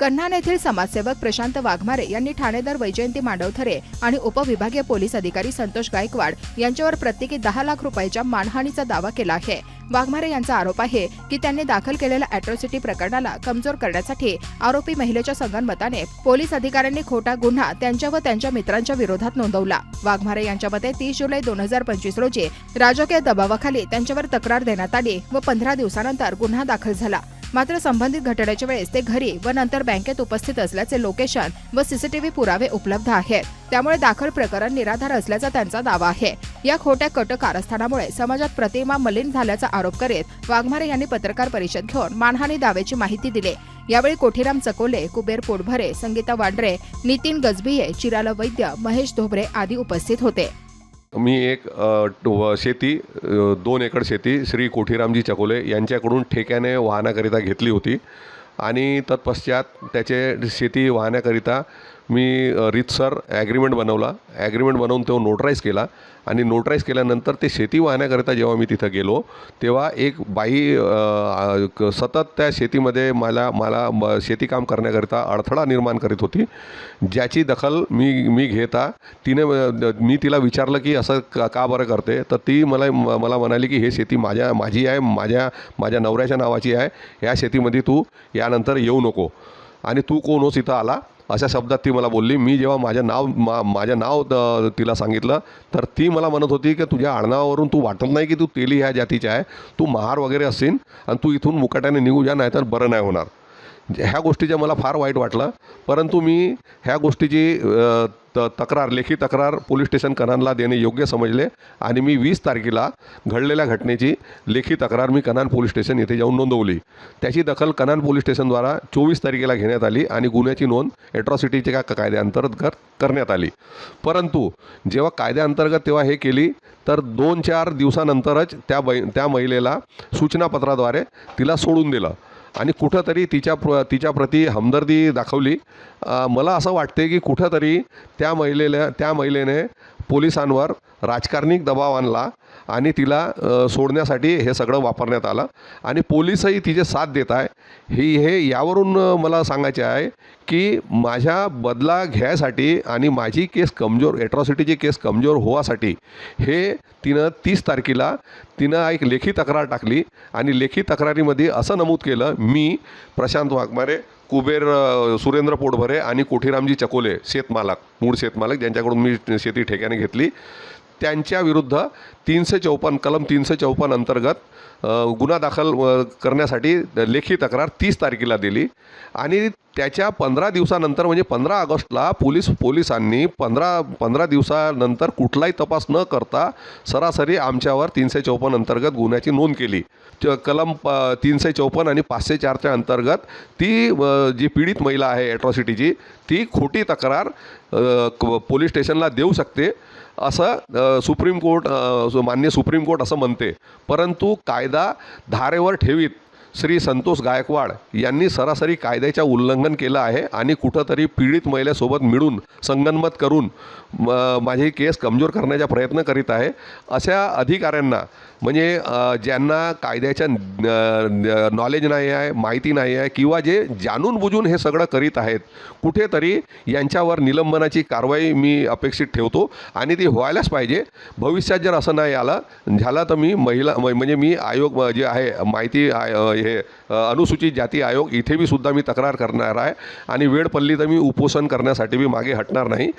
कन्हान येथील समाजसेवक प्रशांत वाघमारे यांनी ठाणेदार वैजयंती मांडवथरे आणि उपविभागीय पोलीस अधिकारी संतोष गायकवाड यांच्यावर प्रत्येकी दहा लाख रुपयाच्या मानहानीचा दावा केला आहे. वाघमारे यांचा आरोप आहे की त्यांनी दाखल केलेल्या अॅट्रॉसिटी प्रकरणाला कमजोर करण्यासाठी आरोपी महिलेच्या संगनमताने पोलीस अधिकाऱ्यांनी खोटा गुन्हा त्यांच्या व त्यांच्या मित्रांच्या विरोधात नोंदवला. वाघमारे यांच्या मते तीस जुलै दोन हजार पंचवीस रोजी राजकीय दबावाखाली त्यांच्यावर तक्रार देण्यात आली व पंधरा दिवसानंतर गुन्हा दाखल झाला. मात्र संबंधित घटनेच्या वेळेस ते घरी व नंतर बँकेत उपस्थित असल्याचे लोकेशन व सीसीटीव्ही पुरावे उपलब्ध आहेत. त्यामुळे दाखल प्रकरण निराधार असल्याचा त्यांचा दावा आहे. या खोट्या कट कारस्थानामुळे समाजात प्रतिमा मलिन झाल्याचा आरोप करीत वाघमारे यांनी पत्रकार परिषद घेऊन मानहानी दाव्याची माहिती दिली. यावेळी कोठीराम चकोले कुबेर पोटभरे संगीता वांड्रे नितीन गजबिये चिराला वैद्य महेश धोबरे आदी उपस्थित होते. मी एक शेती दोन एकर शेती श्री कोठीरामजी चकोले यांच्याकडून ठेक्याने वाहनाकरिता घेतली होती. आणि तत्पश्चात त्याचे शेती वाहण्याकरिता मी रितसर रीतसर ॲग्रीमेंट बनवला. ॲग्रीमेंट बनवून तो नोटराईज केला. आणि नोटराईज केल्यानंतर ते शेती वाहण्याकरिता जेव्हा मी तिथं गेलो तेव्हा एक बाई सतत त्या शेतीमध्ये मला मला म- शेतीकाम करण्याकरिता अडथळा निर्माण करीत होती. ज्याची दखल मी मी घेता तिने मी तिला विचारलं की असं का का बरं करते? तर ती मला म- मला म्हणाली की हे शेती माझ्या माझी आहे माझ्या माझ्या नवऱ्याच्या नावाची आहे. या शेतीमध्ये तू यानंतर येऊ नको. आणि तू कोण होस इथं आला? अशा शब्दात ती मला बोलली मी जेव्हा माझं नाव मा माझं नाव तिला सांगितलं तर ती मला म्हणत होती की तुझ्या आडनावावरून तू वाटत नाही की तू तेली ह्या जातीची आहे तू महार वगैरे असशील आणि तू इथून मुकाट्याने निघू जा नाही तर बरं नाही होणार. ह्या गोष्टीचं मला फार वाईट वाटलं परंतु मी ह्या गोष्टीची तर त तक्रार लेखी तक्रार पोलीस स्टेशन कनानला देणे योग्य समजले आणि मी वीस तारखेला घडलेल्या घटनेची लेखी तक्रार मी कनान पोलीस स्टेशन येथे जाऊन नोंदवली. त्याची दखल कनान पोलीस स्टेशनद्वारा चोवीस तारखेला घेण्यात आली आणि गुन्ह्याची नोंद एट्रॉसिटीच्या का कायद्याअंतर्गत करण्यात आली. परंतु जेव्हा कायद्याअंतर्गत तेव्हा हे केली तर दोन चार दिवसानंतरच त्या बै त्या महिलेला सूचनापत्राद्वारे तिला सोडून दिलं. आणि कुठंतरी तिच्या प्र तिच्याप्रती हमदर्दी दाखवली. मला असं वाटते की कुठंतरी त्या महिलेला त्या महिलेने पोलिसांवर राजकारणिक दबाव आणला आणि तिला सोडण्यासाठी हे सगळं वापरण्यात आलं. आणि पोलीसही तिचे साथ देत आहे. ही हे यावरून मला सांगायचे आहे की माझ्या बदला घ्यायसाठी आणि माझी केस कमजोर ॲट्रॉसिटीची केस कमजोर होवासाठी हे तिनं तीस तारखेला तिनं एक लेखी तक्रार टाकली आणि लेखी तक्रारीमध्ये असं नमूद केलं मी प्रशांत वाघमारे कुबेर सुरेंद्र पोटभरे आणि कोठीरामजी चकोले शेतमालक मूळ शेतमालक ज्यांच्याकडून मी शेती ठेक्याने घेतली त्यांच्या विरुद्ध तीनशे चौपन्न कलम तीनशे चौपन्न अंतर्गत गुन्हा दाखल करण्यासाठी लेखी तक्रार तीस तारखेला दिली. आणि त्याच्या पंधरा दिवसानंतर म्हणजे पंधरा ऑगस्टला पोलीस पोलिसांनी पंधरा पंधरा दिवसानंतर कुठलाही तपास न करता सरासरी आमच्यावर तीनशे चौपन्न अंतर्गत गुन्ह्याची नोंद केली. च- कलम प तीनशे चौपन्न आणि पाचशे चारच्या अंतर्गत ती जी पीडित महिला आहे ॲट्रॉसिटीची ती खोटी तक्रार पोलीस स्टेशनला देऊ शकते असं सुप्रीम कोर्ट मान्य सुप्रीम कोर्ट असं म्हणते. परंतु कायदा धारेवर ठेवीत. श्री संतोष गायकवाड यांनी सरासरी कायद्याच्या उल्लंघन केलं आहे आणि कुठंतरी पीडित महिलेसोबत मिळून संगनमत करून म- माझी केस कमजोर करण्याचा प्रयत्न करीत आहे. अशा अधिकाऱ्यांना म्हणजे ज्यांना कायद्याच्या नॉलेज नाही आहे माहिती नाही आहे किंवा जे जाणून बुजून हे सगळं करीत आहेत कुठेतरी यांच्यावर निलंबनाची कारवाई मी अपेक्षित ठेवतो. आणि ती व्हायलाच पाहिजे. भविष्यात जर असं नाही आलं झालं तर मी महिला म्हणजे मी आयोग जे आहे माहिती आय- हे अनुसूचित जाती आयोग इथे बी सुद्धा मी तक्रार करणार आहे आणि वेळ पडली तर मी उपोषण करण्यासाठी मी मागे हटणार नाही.